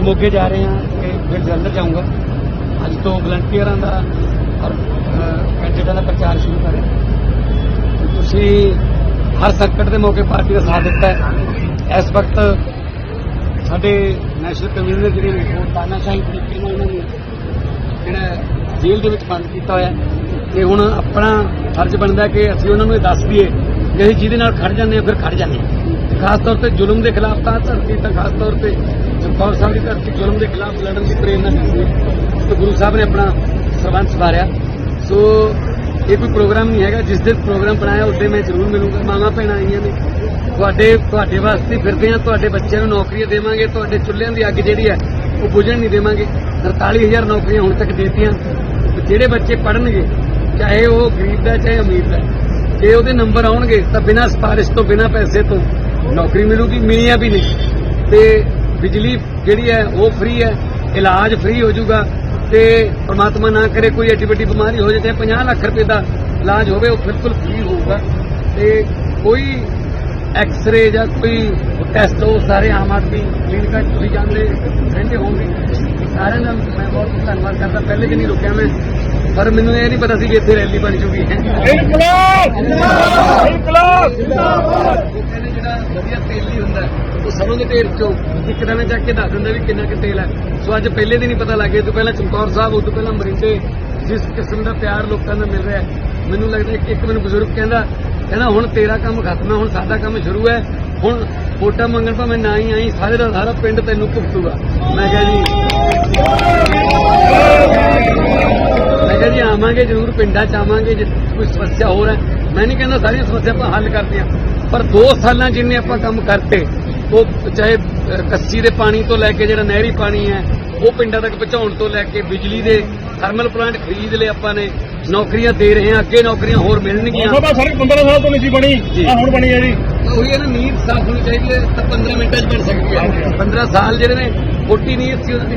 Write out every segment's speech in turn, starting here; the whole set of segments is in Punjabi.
ਅੱਜ ਮੋਗੇ ਜਾ ਰਹੇ ਹਾਂ ਕਿ ਫਿਰ ਜਲੰਧਰ ਜਾਊਂਗਾ। ਅੱਜ ਤੋਂ ਵਲੰਟੀਅਰਾਂ ਦਾ ਔਰ ਕੈਂਡੀਡੇਟਾਂ ਦਾ ਪ੍ਰਚਾਰ ਸ਼ੁਰੂ ਕਰੇ ਤੁਸੀਂ ਹਰ ਸੰਕਟ ਦੇ ਮੌਕੇ ਪਾਰਟੀ ਦਾ ਸਾਥ ਦਿੱਤਾ ਹੈ। ਇਸ ਵਕਤ ਸਾਡੇ ਨੈਸ਼ਨਲ ਕਨਵੀਨਰ ਜਿਹੜੇ ਰਿਪੋਰਟ ਤਾਨਾਸ਼ਾਹੀ ਤਰੀਕੇ ਨਾਲ ਉਹਨਾਂ ਨੂੰ ਜਿਹੜਾ ਜੇਲ੍ਹ ਦੇ ਵਿੱਚ ਬੰਦ ਕੀਤਾ ਹੋਇਆ ਤੇ ਹੁਣ ਆਪਣਾ ਫਰਜ਼ ਬਣਦਾ ਕਿ ਅਸੀਂ ਉਹਨਾਂ ਨੂੰ ਇਹ ਦੱਸ ਦਈਏ ਕਿ ਅਸੀਂ ਜਿਹਦੇ ਨਾਲ ਖੜ ਜਾਂਦੇ ਹਾਂ, ਫਿਰ ਖੜ ਜਾਂਦੇ ਹਾਂ। ਖਾਸ ਤੌਰ ਤੇ ਜ਼ੁਲਮ ਦੇ ਖਿਲਾਫ ਤਾਂ ਧਰਤੀ ਤਾਂ ਖਾਸ ਤੌਰ ਤੇ ਚਮਕੌਰ ਸਾਹਿਬ ਦੀ ਧਰਤੀ ਜ਼ੁਲਮ ਦੇ ਖਿਲਾਫ ਲੜਨ ਦੀ ਪ੍ਰੇਰਨਾ ਦਿੱਤੀ ਹੈ ਤੇ ਗੁਰੂ ਸਾਹਿਬ ਨੇ ਆਪਣਾ ਸਰਬੰਸ ਸਵਾਰਿਆ ਸੋ ਇਹ ਕੋਈ ਪ੍ਰੋਗਰਾਮ ਨਹੀਂ ਹੈਗਾ। ਜਿਸ ਦਿਨ ਪ੍ਰੋਗਰਾਮ ਬਣਾਇਆ, ਉਸ ਦਿਨ ਮੈਂ ਜ਼ਰੂਰ ਮਿਲੂੰਗਾ। ਮਾਵਾਂ ਭੈਣਾਂ ਆਈਆਂ ਨੇ। ਤੁਹਾਡੇ ਤੁਹਾਡੇ ਵਾਸਤੇ ਫਿਰਦੇ ਆ ਤੁਹਾਡੇ ਬੱਚਿਆਂ ਨੂੰ ਨੌਕਰੀਆਂ ਦੇਵਾਂਗੇ। ਤੁਹਾਡੇ ਚੁੱਲ੍ਹਿਆਂ ਦੀ ਅੱਗ ਜਿਹੜੀ ਹੈ, ਉਹ ਬੁਝਣ ਨਹੀਂ ਦੇਵਾਂਗੇ। 43000 ਨੌਕਰੀਆਂ ਹੁਣ ਤੱਕ ਦੇਤੀਆਂ। ਜਿਹੜੇ ਬੱਚੇ ਪੜਨਗੇ ਚਾਹੇ ਉਹ ਗਰੀਬ ਦਾ, ਚਾਹੇ ਅਮੀਰ ਦਾ, ਜੇ ਉਹਦੇ ਨੰਬਰ ਆਉਣਗੇ, ਤਾਂ ਬਿਨਾਂ ਸਿਫਾਰਿਸ਼ ਤੋਂ, ਬਿਨਾਂ ਪੈਸੇ ਤੋਂ ਨੌਕਰੀ ਮਿਲੂਗੀ, ਮਿਲੀਆਂ ਵੀ ਨਹੀਂ। ਤੇ ਬਿਜਲੀ ਜਿਹੜੀ ਹੈ, ਉਹ ਫ੍ਰੀ ਹੈ, ਇਲਾਜ ਫ੍ਰੀ ਹੋ ਜਾਊਗਾ ਤੇ ਪਰਮਾਤਮਾ ਨਾ ਕਰੇ ਕੋਈ ਐਡੀ ਵੱਡੀ ਬਿਮਾਰੀ ਹੋ ਜਾਏ ਤੇ 50 ਲੱਖ ਰੁਪਏ ਦਾ ਇਲਾਜ ਹੋਵੇ, ਉਹ ਬਿਲਕੁਲ ਫ੍ਰੀ ਹੋਊਗਾ। ਤੇ ਕੋਈ ਐਕਸ-ਰੇ ਜਾਂ ਕੋਈ ਟੈਸਟ ਉਹ ਸਾਰੇ ਆਮ ਆਦਮੀ ਕਲੀਨਿਕਾਂ 'ਚ ਤੁਸੀਂ ਜਾਂਦੇ, ਰਹਿੰਦੇ ਹੋਵੋਗੇ ਸਾਰਿਆਂ ਦਾ ਮੈਂ ਬਹੁਤ ਧੰਨਵਾਦ ਕਰਦਾ, ਪਹਿਲੇ ਕਿ ਨਹੀਂ ਰੁਕਿਆ ਮੈਂ। ਪਰ ਮੈਨੂੰ ਇਹ ਨਹੀਂ ਪਤਾ ਸੀ ਕਿ ਇੱਥੇ ਰੈਲੀ ਬਣ ਚੁੱਕੀ ਹੈ ਇਨਕਲਾਬ! ਇਨਕਲਾਬ ਉਹ ਕਹਿੰਦੇ ਜਿਹੜਾ ਵਧੀਆ ਤੇਲ ਨਹੀਂ ਹੁੰਦਾ ਉਹ ਦੇ ਢੇਰ ਚੋਂ ਇੱਕ ਦਿਨ ਚੱਕ ਕੇ ਦੱਸ ਦਿੰਦਾ ਵੀ ਕਿੰਨਾ ਕੁ ਤੇਲ ਹੈ। ਸੋ ਅੱਜ ਪਹਿਲੇ ਦਿਨ ਹੀ ਪਤਾ ਲੱਗ ਗਿਆ ਤੋਂ ਪਹਿਲਾਂ ਚਮਕੌਰ ਸਾਹਿਬ, ਉਹ ਤੋਂ ਪਹਿਲਾਂ ਮਰਿੰਡੇ ਜਿਸ ਕਿਸਮ ਦਾ ਪਿਆਰ ਲੋਕਾਂ ਦਾ ਮਿਲ ਰਿਹਾ ਮੈਨੂੰ ਲੱਗਦਾ ਕਿ ਇੱਕ ਮੈਨੂੰ ਬਜ਼ੁਰਗ ਕਹਿੰਦਾ ਕਹਿੰਦਾ ਹੁਣ ਤੇਰਾ ਕੰਮ ਖਤਮ ਹੈ, ਹੁਣ ਸਾਡਾ ਕੰਮ ਸ਼ੁਰੂ ਹੈ, ਹੁਣ ਵੋਟਾਂ ਮੰਗਣ ਭਾਵੇਂ ਨਾ ਹੀ ਆਈ, ਸਾਰੇ ਦਾ ਸਾਰਾ ਪਿੰਡ ਤੈਨੂੰ ਭੁਗਤੂਗਾ। ਮੈਂ ਕਿਹਾ ਜੀ, ਮੈਂ ਕਿਹਾ ਜੀ ਆਵਾਂਗੇ ਜ਼ਰੂਰ, ਪਿੰਡਾਂ ਚ ਆਵਾਂਗੇ, ਜੇ ਕੋਈ ਸਮੱਸਿਆ ਹੋਰ ਹੈ। ਮੈਂ ਨਹੀਂ ਕਹਿੰਦਾ ਸਾਰੀਆਂ ਸਮੱਸਿਆ ਆਪਾਂ ਹੱਲ ਕਰਦੇ ਪਰ 2 ਸਾਲਾਂ ਜਿੰਨੇ ਆਪਾਂ ਕੰਮ ਕਰਤੇ ਉਹ ਚਾਹੇ ਕੱਸੀ ਦੇ ਪਾਣੀ ਤੋਂ ਲੈ ਕੇ ਜਿਹੜਾ ਨਹਿਰੀ ਪਾਣੀ ਹੈ ਉਹ ਪਿੰਡਾਂ ਤੱਕ ਪਹੁੰਚਾਉਣ ਤੋਂ ਲੈ ਕੇ ਬਿਜਲੀ ਦੇ ਥਰਮਲ ਪਲਾਂਟ ਖਰੀਦ ਲਏ ਆਪਾਂ ਨੇ ਨੌਕਰੀਆਂ ਦੇ ਰਹੇ ਹਾਂ ਅੱਗੇ ਨੌਕਰੀਆਂ ਹੋਰ ਮਿਲਣਗੀਆਂ। ਸਭਾ ਸੜਕ 15 ਸਾਲ ਤੋਂ ਨਹੀਂ ਸੀ ਬਣੀ। ਆ ਹੁਣ ਬਣੀ ਹੈ ਜੀ। ਉਹੀ ਹੈ ਨਾ ਨੀਂਦ ਸਾਫ਼ ਹੋਣੀ ਚਾਹੀਦੀ ਹੈ ਤਾਂ 15 ਮਿੰਟਾਂ 'ਚ ਬਣ ਸਕਦੀ ਹੈ। 15 ਸਾਲ ਜਿਹੜੇ ਨੇ ਮੋਟੀ ਨੀਂਦ ਸੀ ਉਹਨਾਂ ਦੀ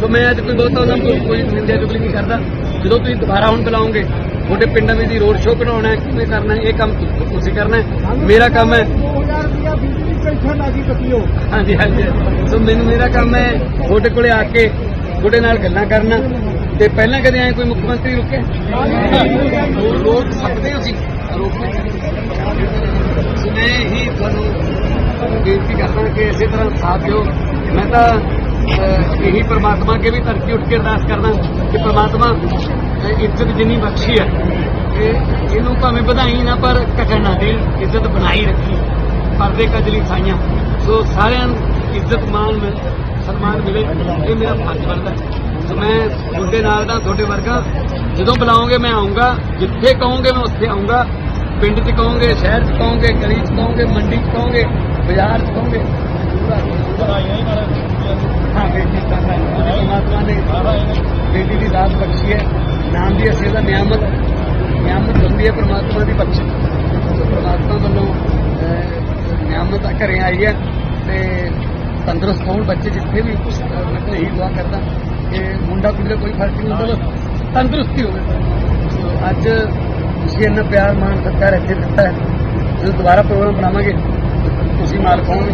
ਸੋ ਮੈਂ ਅੱਜ ਕੋਈ ਬਹੁਤਾ ਉਹਨਾਂ ਨੂੰ ਕੋਈ ਨਿੰਦਿਆ ਚੁਗਲੀ ਨਹੀਂ ਕਰਦਾ। ਜਦੋਂ ਤੁਸੀਂ ਦੁਬਾਰਾ ਹੁਣ ਬੁਲਾਓਗੇ ਤੁਹਾਡੇ ਪਿੰਡਾਂ ਵਿੱਚ ਦੀ ਰੋਡ ਸ਼ੋਅ ਕਢਾਉਣਾ ਹੈ ਕਿਵੇਂ ਕਰਨਾ ਹੈ ਇਹ ਕੰਮ ਤੁਸੀਂ ਕਰਨਾ ਹੈ। ਮੇਰਾ ਕੰਮ ਹੈ 2000 ਰੁਪਿਆ ਬਿਜਲੀ ਕੱਟਿਓ ਹਾਂਜੀ ਹਾਂਜੀ। ਸੋ ਮੈਨੂੰ ਮੇਰਾ ਕੰਮ ਹੈ ਤੁਹਾਡੇ ਕੋਲੇ ਆ ਕੇ ਤੁਹਾਡੇ ਨਾਲ ਗੱਲਾਂ ਕਰਨਾ। ਤੇ ਪਹਿਲਾਂ ਕਦੇ ਆਏ ਕੋਈ ਮੁੱਖ ਮੰਤਰੀ ਰੁਕੇ? ਰੋਕ ਸਕਦੇ ਹੋ ਜੀ ਰੋਕ। ਮੈਂ ਹੀ ਤੁਹਾਨੂੰ ਬੇਨਤੀ ਕਰਦਾ ਕਿ ਇਸੇ ਤਰ੍ਹਾਂ ਸਾਥ ਦਿਓ। ਮੈਂ ਤਾਂ ਇਹੀ ਪ੍ਰਮਾਤਮਾ ਅੱਗੇ ਵੀ ਧਰਤੀ ਉੱਠ ਕੇ ਅਰਦਾਸ ਕਰਦਾ ਕਿ ਪ੍ਰਮਾਤਮਾ ਇੱਜ਼ਤ ਜਿੰਨੀ ਬਖਸ਼ੀ ਹੈ ਇਹ ਇਹਨੂੰ ਭਾਵੇਂ ਵਧਾਈ ਨਾ ਪਰ ਘਟਣ ਨਾ ਦੇ ਇੱਜ਼ਤ ਬਣਾਈ ਰੱਖੀ। ਪਰਦੇ ਕਜਲੀ ਸਾਈਆਂ ਸੋ ਸਾਰਿਆਂ ਨੂੰ ਇੱਜ਼ਤ ਮਾਨ ਸਨਮਾਨ ਮਿਲੇ। ਇਹ ਮੇਰਾ ਫਰਜ਼ ਬਣਦਾ। ਸੋ ਮੈਂ ਤੁਹਾਡੇ ਨਾਲ ਦਾ, ਤੁਹਾਡੇ ਵਰਗਾ, ਜਦੋਂ ਬੁਲਾਓਗੇ ਮੈਂ ਆਉਂਗਾ ਜਿੱਥੇ ਕਹੋਗੇ ਮੈਂ ਉੱਥੇ ਆਉਂਗਾ ਪਿੰਡ 'ਚ ਕਹੋਗੇ, ਸ਼ਹਿਰ 'ਚ ਕਹੋਗੇ, ਗਲੀ 'ਚ ਕਹੋਗੇ, ਮੰਡੀ 'ਚ ਕਹੋਗੇ, ਬਾਜ਼ਾਰ 'ਚ ਕਹੋਗੇ। ਹਾਂ ਬੇਟੀ ਕਰਨਾ ਪਰਮਾਤਮਾ ਨੇ ਬੇਟੀ ਦੀ ਦਾਤ ਬਖਸ਼ੀ ਹੈ। ਨਾਮ ਦੀ ਅਸੀਂ ਦਾ ਨਿਆਮਤ। ਨਿਆਮਤ ਹੁੰਦੀ ਹੈ ਪਰਮਾਤਮਾ ਦੀ ਬਖਸ਼ ਸੋ ਪਰਮਾਤਮਾ ਵੱਲੋਂ ਅਹ, ਨਿਆਮਤ ਆ ਘਰੇ ਆਈ ਹੈ ਤੇ ਤੰਦਰੁਸਤ ਹੋਣ ਬੱਚੇ ਜਿੱਥੇ ਵੀ ਅਹ, ਮੈਂ ਤਾਂ ਇਹੀ ਦੁਆ ਕਰਦਾ ਕਿ ਮੁੰਡਾ ਕੁੜੀ ਦਾ ਕੋਈ ਫ਼ਰਕ ਨਹੀਂ ਹੁੰਦਾ ਬਸ ਤੰਦਰੁਸਤੀ ਹੋਵੇ। ਅੱਜ ਤੁਸੀਂ ਇੰਨਾ ਪਿਆਰ ਮਾਣ ਸਤਿਕਾਰ ਇੱਥੇ ਦਿੱਤਾ ਹੈ। ਜਦੋਂ ਦੁਬਾਰਾ ਪ੍ਰੋਗਰਾਮ ਬਣਾਵਾਂਗੇ ਤੁਸੀਂ ਮਾਲਕ ਹੋਣਗੇ